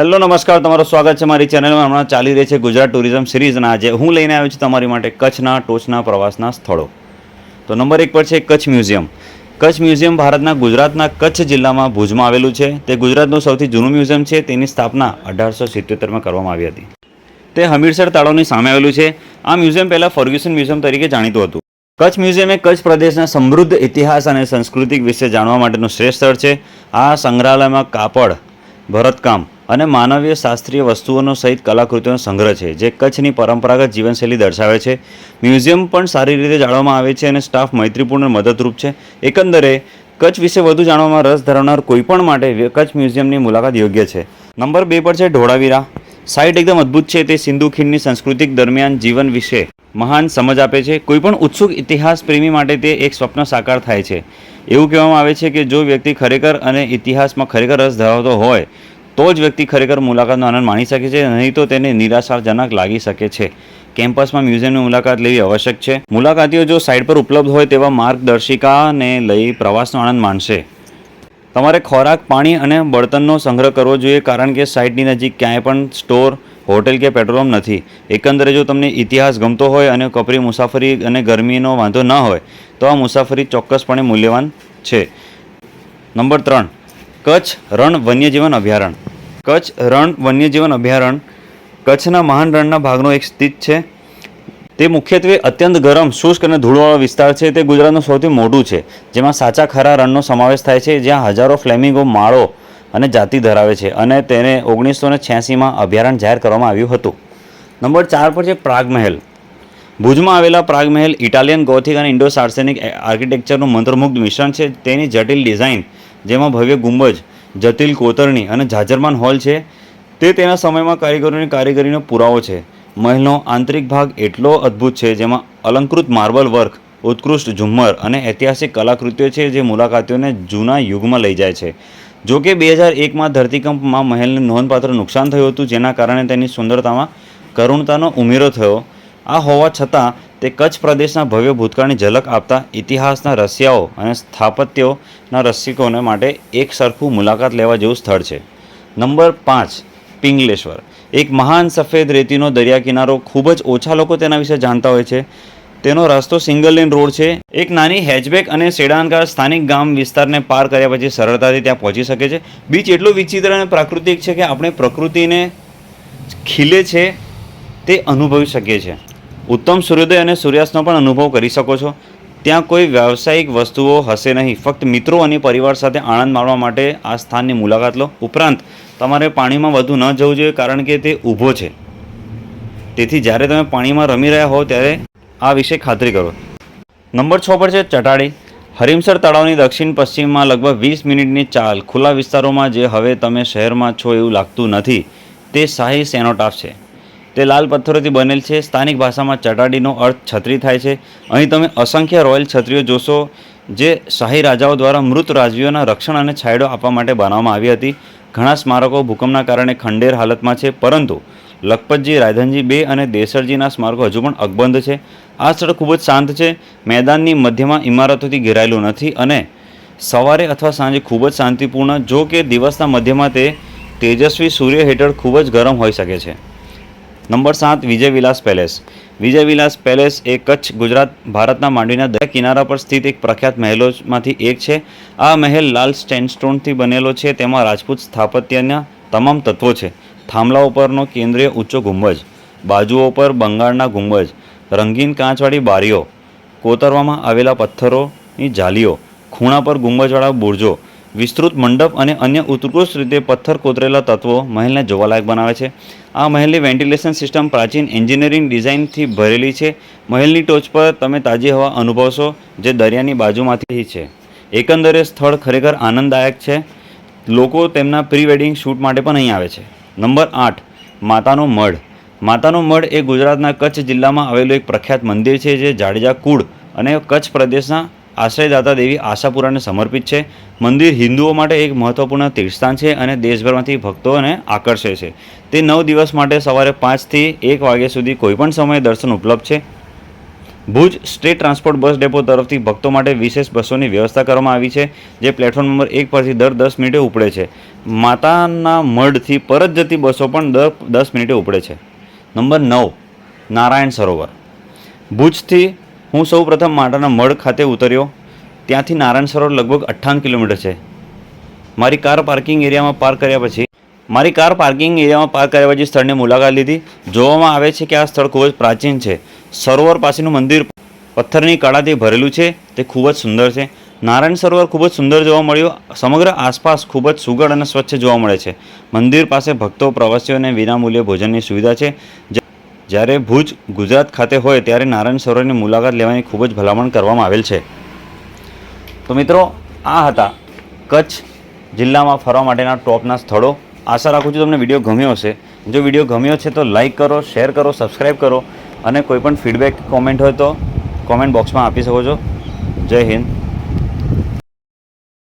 Hello, નમસ્કાર. તમારું સ્વાગત છે મારી ચેનલમાં. હમણાં ચાલી રહી છે ગુજરાત ટુરિઝમ સિરીઝના. આજે હું લઈને આવ્યો છું તમારી માટે કચ્છના, ટોચના, પ્રવાસના સ્થળો. તો નંબર એક પર છે કચ્છ મ્યુઝિયમ. કચ્છ મ્યુઝિયમ ભારતના ગુજરાતના કચ્છ જિલ્લામાં ભુજમાં આવેલું છે. તે ગુજરાતનું સૌથી જૂનું મ્યુઝિયમ છે. તેની સ્થાપના અઢારસો સિત્યોતેરમાં કરવામાં આવી હતી. તે હમીરસર તાળોની સામે આવેલું છે. આ મ્યુઝિયમ પહેલાં ફર્ગ્યુસન મ્યુઝિયમ તરીકે જાણીતું હતું. કચ્છ મ્યુઝિયમ એ કચ્છ પ્રદેશના સમૃદ્ધ ઇતિહાસ અને સંસ્કૃતિ વિશે જાણવા માટેનું શ્રેષ્ઠ સ્થળ છે. આ સંગ્રહાલયમાં કાપડ ભરતકામ અને માનવીય શાસ્ત્રીય વસ્તુઓનો સહિત કલાકૃતિઓનો સંગ્રહ છે, જે કચ્છની પરંપરાગત જીવનશૈલી દર્શાવે છે. મ્યુઝિયમ પણ સારી રીતે જાળવવામાં આવે છે અને સ્ટાફ મૈત્રીપૂર્ણ મદદરૂપ છે. એકંદરે, કચ્છ વિશે વધુ જાણવામાં રસ ધરાવનાર કોઈપણ માટે કચ્છ મ્યુઝિયમની મુલાકાત યોગ્ય છે. નંબર બે પર છે ઢોળાવીરા. સાઇટ એકદમ અદ્ભુત છે, તે સિંધુ ખીણની સંસ્કૃતિક દરમિયાન જીવન વિશે મહાન સમજ આપે છે. કોઈપણ ઉત્સુક ઇતિહાસ પ્રેમી માટે તે એક સ્વપ્ન સાકાર થાય છે. એવું કહેવામાં આવે છે કે જો વ્યક્તિ ખરેખર અને ઇતિહાસમાં ખરેખર રસ ધરાવતો હોય, તો જ વ્યક્તિ ખરેખર મુલાકાતનો આનંદ માણી શકે છે, નહીં તો તેને નિરાશાજનક લાગી શકે છે. કેમ્પસમાં મ્યુઝિયમની મુલાકાત લેવી આવશ્યક છે. મુલાકાતીઓ જો સાઇટ પર ઉપલબ્ધ હોય તેવા માર્ગદર્શિકાને લઈ પ્રવાસનો આનંદ માણશે. તમારે ખોરાક, પાણી અને બળતણનો સંગ્રહ કરવો જોઈએ, કારણ કે સાઇટની નજીક ક્યાંય પણ સ્ટોર હોટેલ કે પેટ્રોલ નથી. એકંદરે જો તમને ઇતિહાસ ગમતો હોય અને કપરી મુસાફરી અને ગરમીનો વાંધો ન હોય, તો આ મુસાફરી ચોક્કસપણે મૂલ્યવાન છે. નંબર ત્રણ, કચ્છ રણ વન્યજીવન અભયારણ્ય કચ્છ રણ વન્યજીવન અભયારણ્ય કચ્છના મહાન રણના ભાગનો એક સ્થિત છે. તે મુખ્યત્વે અત્યંત ગરમ, શુષ્ક અને ધૂળવાળો વિસ્તાર છે. તે ગુજરાતનું સૌથી મોટું છે, જેમાં સાચા ખરા રણનો સમાવેશ થાય છે, જ્યાં હજારો ફ્લેમિંગો, માળો અને જાતિ ધરાવે છે અને તેને ઓગણીસો ને છ્યાસીમાં અભયારણ્ય જાહેર કરવામાં આવ્યું હતું. નંબર ચાર પર છે પ્રાગ મહેલ ભુજમાં આવેલા પ્રાગ મહેલ ઇટાલિયન ગોથિક અને ઇન્ડો સાર્સેનિક આર્કિટેક્ચરનું મંત્રમુગ્ધ મિશ્રણ છે. તેની જટિલ ડિઝાઇન, જેમાં ભવ્ય ગુંબજ, જટિલ કોતરણી અને જાજરમાન હોલ છે. તે તેના સમયમાં કારીગરોની કારીગરીનો પુરાવો છે. મહેલનો આંતરિક ભાગ એટલો અદ્ભુત છે, જેમાં અલંકૃત માર્બલ વર્ક, ઉત્કૃષ્ટ ઝુમ્મર અને ઐતિહાસિક કલાકૃતિઓ છે, જે મુલાકાતીઓને જૂના યુગમાં લઈ જાય છે. જો કે બે હજાર એકમાં ધરતીકંપમાં મહેલને નોંધપાત્ર નુકસાન થયું હતું, જેના કારણે તેની સુંદરતામાં કરુણતાનો ઉમેરો થયો. આ હોવા છતાં, તે કચ્છ પ્રદેશના ભવ્ય ભૂતકાળની ઝલક આપતા ઇતિહાસના રસિયાઓ અને સ્થાપત્યોના રસિકોને માટે એક સરખું મુલાકાત લેવા જેવું સ્થળ છે. નંબર પાંચ, પિંગલેશ્વર. એક મહાન સફેદ રેતીનો દરિયા કિનારો ખૂબ જ ઓછા લોકો તેના વિશે જાણતા હોય છે. તેનો રસ્તો સિંગલ લેન રોડ છે. એક નાની હેચબેક અને સેડાનકાર સ્થાનિક ગામ વિસ્તારને પાર કર્યા પછી સરળતાથી ત્યાં પહોંચી શકે છે. બીચ એટલું વિચિત્ર અને પ્રાકૃતિક છે કે આપણે પ્રકૃતિને ખીલે છે તે અનુભવી શકીએ છીએ. ઉત્તમ સૂર્યોદય અને સૂર્યાસ્તનો પણ અનુભવ કરી શકો છો. ત્યાં કોઈ વ્યાવસાયિક વસ્તુઓ હશે નહીં. ફક્ત મિત્રો અને પરિવાર સાથે આનંદ માણવા માટે આ સ્થાનની મુલાકાત લો. ઉપરાંત, તમારે પાણીમાં વધુ ન જવું જોઈએ કારણ કે તે ઊભો છે. તેથી જ્યારે તમે પાણીમાં રમી રહ્યા હો ત્યારે આ વિશે ખાતરી કરો. નંબર છ પર છે ચટાડી. હરિમસર તળાવની દક્ષિણ પશ્ચિમમાં લગભગ વીસ મિનિટની ચાલ ખુલ્લા વિસ્તારોમાં જે હવે તમે શહેરમાં છો એવું લાગતું નથી, તે શાહી સેનોટાફ છે. તે લાલ પથ્થરોથી બનેલ છે. સ્થાનિક ભાષામાં ચટાડીનો અર્થ છત્રી થાય છે. અહીં તમે અસંખ્ય રોયલ છત્રીઓ જોશો, જે શાહી રાજાઓ દ્વારા મૃત રાજવીઓના રક્ષણ અને છાંયડો આપવા માટે બનાવવામાં આવી હતી. ઘણા સ્મારકો ભૂકંપના કારણે ખંડેર હાલતમાં છે, પરંતુ લખપતજી રાયધનજી બે અને દેસરજીના સ્મારકો હજુ પણ અકબંધ છે. આ સ્થળ ખૂબ જ શાંત છે. મેદાનની મધ્યમાં ઇમારતોથી ઘેરાયેલું નથી અને સવારે અથવા સાંજે ખૂબ જ શાંતિપૂર્ણ, જો કે દિવસના મધ્યમાં તે તેજસ્વી સૂર્ય હેઠળ ખૂબ જ ગરમ હોઈ શકે છે. નંબર સાત, વિજય વિલાસ પેલેસ. વિજય વિલાસ પેલેસ એ કચ્છ, ગુજરાત, ભારતના માંડવીના દરિયા કિનારા પર સ્થિત એક પ્રખ્યાત મહેલોમાંથી એક છે. આ મહેલ લાલ સ્ટેન્ડસ્ટોનથી બનેલો છે. તેમાં રાજપૂત સ્થાપત્યના તમામ તત્વો છે. થાંભલાઓ ઉપરનો કેન્દ્રીય ઊંચો ગુંબજ, બાજુઓ પર બંગાળના ગુંબજ, રંગીન કાચવાળી બારીઓ, કોતરવામાં આવેલા પથ્થરોની જાલીઓ, ખૂણા પર ગુંબજવાળા બુરજો, વિસ્તૃત મંડપ અને અન્ય ઉત્કૃષ્ટ રીતે પથ્થર કોતરેલા તત્વો મહેલને જોવાલાયક બનાવે છે. આ મહેલની વેન્ટિલેશન સિસ્ટમ પ્રાચીન એન્જિનિયરિંગ ડિઝાઇનથી ભરેલી છે. મહેલની ટોચ પર તમે તાજી હવા અનુભવશો, જે દરિયાની બાજુમાંથી છે. એકંદરે સ્થળ ખરેખર આનંદદાયક છે. લોકો તેમના પ્રી વેડિંગ શૂટ માટે પણ અહીં આવે છે. નંબર આઠ, માતાનો મઢ. માતાનો મઢ એ ગુજરાતના કચ્છ જિલ્લામાં આવેલું એક પ્રખ્યાત મંદિર છે જે જાડેજા કુળ અને કચ્છ પ્રદેશના આશ્રયદાતા દેવી આશાપુરાને સમર્પિત છે. મંદિર હિન્દુઓ માટે એક મહત્વપૂર્ણ તીર્થસ્થાન છે અને દેશભરમાંથી ભક્તોને આકર્ષે છે. તે નવ દિવસ માટે સવારે પાંચથી એક વાગ્યા સુધી કોઈપણ સમયે દર્શન ઉપલબ્ધ છે. Bhuj state transport bus depot તરફથી ભક્તો માટે વિશેષ બસોની વ્યવસ્થા કરવામાં આવી છે, જે પ્લેટફોર્મ નંબર એક પરથી દર દસ મિનિટે ઉપડે છે. માતાના મઢથી પરત જતી બસો પણ દર દસ મિનિટે ઉપડે છે. નંબર નવ, નારાયણ સરોવર. ભુજથી હું સૌ પ્રથમ માતાના મઢ ખાતે ઉતર્યો. ત્યાંથી નારાયણ સરોવર લગભગ અઠ્ઠાવન કિલોમીટર છે. મારી કાર પાર્કિંગ એરિયામાં પાર્ક કર્યા પછી, મારી કાર પાર્કિંગ એરિયામાં પાર્ક કર્યા પછી સ્થળની મુલાકાત લીધી. જોવામાં આવે છે કે આ સ્થળ ખૂબ જ પ્રાચીન છે. સરોવર પાસેનું મંદિર પથ્થરની કળાથી ભરેલું છે, તે ખૂબ જ સુંદર છે. નારાયણ સરોવર ખૂબ જ સુંદર જોવા મળ્યું. સમગ્ર આસપાસ ખૂબ જ સુઘડ અને સ્વચ્છ જોવા મળે છે. મંદિર પાસે ભક્તો પ્રવાસીઓને વિનામૂલ્યે ભોજનની સુવિધા છે. જ્યારે ભુજ, ગુજરાત ખાતે હોય ત્યારે નારાયણ સરોવરની મુલાકાત લેવાની ખૂબ જ ભલામણ કરવામાં આવેલ છે. તો મિત્રો, આ હતા કચ્છ જિલ્લામાં ફરવા માટેના ટોપના સ્થળો. આશા રાખું છું તમને વીડિયો ગમ્યો હશે. જો વીડિયો ગમ્યો છે તો લાઈક કરો, શેર કરો સબસ્ક્રાઈબ કરો. અને કોઈ પણ ફીડબેક કોમેન્ટ હોય તો કોમેન્ટ બોક્સમાં આપી શકો છો. જય હિન્દ.